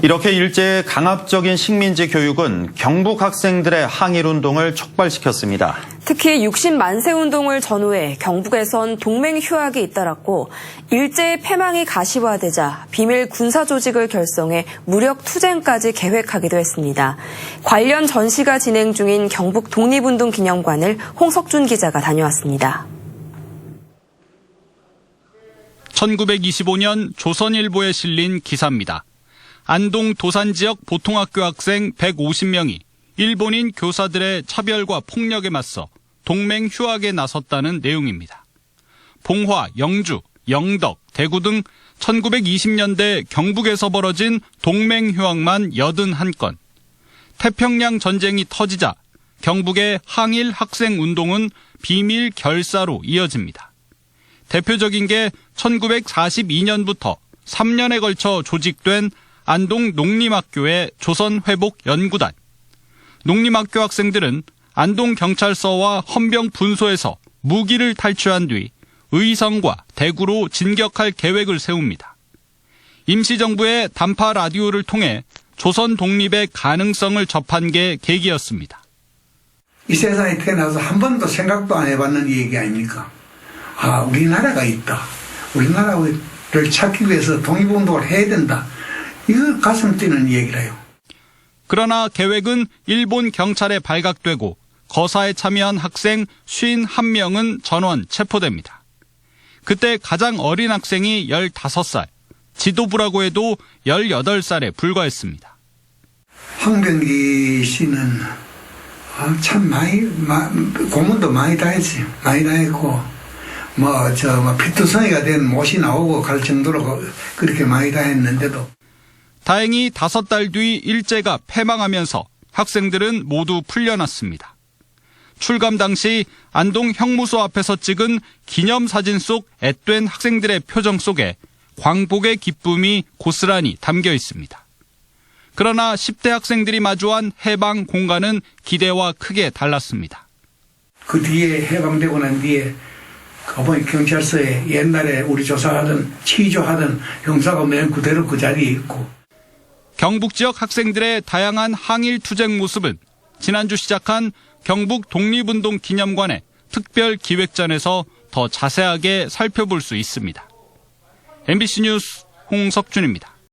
이렇게 일제의 강압적인 식민지 교육은 경북 학생들의 항일 운동을 촉발시켰습니다. 특히 60만세 운동을 전후해 경북에선 동맹 휴학이 잇따랐고 일제의 패망이 가시화되자 비밀 군사 조직을 결성해 무력 투쟁까지 계획하기도 했습니다. 관련 전시가 진행 중인 경북 독립운동 기념관을 홍석준 기자가 다녀왔습니다. 1925년 조선일보에 실린 기사입니다. 안동 도산 지역 보통학교 학생 150명이 일본인 교사들의 차별과 폭력에 맞서 동맹 휴학에 나섰다는 내용입니다. 봉화, 영주, 영덕, 대구 등 1920년대 경북에서 벌어진 동맹 휴학만 81건. 태평양 전쟁이 터지자 경북의 항일 학생 운동은 비밀 결사로 이어집니다. 대표적인 게 1942년부터 3년에 걸쳐 조직된 안동 농림학교의 조선회복연구단. 농림학교 학생들은 안동 경찰서와 헌병 분소에서 무기를 탈취한 뒤 의성과 대구로 진격할 계획을 세웁니다. 임시정부의 단파 라디오를 통해 조선 독립의 가능성을 접한 게 계기였습니다. 이 세상에 태어나서 한 번도 생각도 안 해봤는 얘기 아닙니까? 아, 우리나라가 있다. 우리나라를 찾기 위해서 독립운동을 해야 된다. 이거 가슴 뛰는 얘기라요. 그러나 계획은 일본 경찰에 발각되고 거사에 참여한 학생 51명은 전원 체포됩니다. 그때 가장 어린 학생이 15살, 지도부라고 해도 18살에 불과했습니다. 황병기 씨는 아, 참 많이 마, 고문도 많이 다 했어요. 많이 다 했고 뭐 저 뭐 피투성이가 된 못이 나오고 갈 정도로 그- 그렇게 많이 다 했는데도 다행히 다섯 달 뒤 일제가 패망하면서 학생들은 모두 풀려났습니다. 출감 당시 안동 형무소 앞에서 찍은 기념사진 속 앳된 학생들의 표정 속에 광복의 기쁨이 고스란히 담겨 있습니다. 그러나 10대 학생들이 마주한 해방 공간은 기대와 크게 달랐습니다. 그 뒤에 해방되고 난 뒤에 어머니 경찰서에 옛날에 우리 조사하던 취조하던 형사가 맨 그대로 그 자리에 있고 경북 지역 학생들의 다양한 항일 투쟁 모습은 지난주 시작한 경북 독립운동 기념관의 특별 기획전에서 더 자세하게 살펴볼 수 있습니다. MBC 뉴스 홍석준입니다.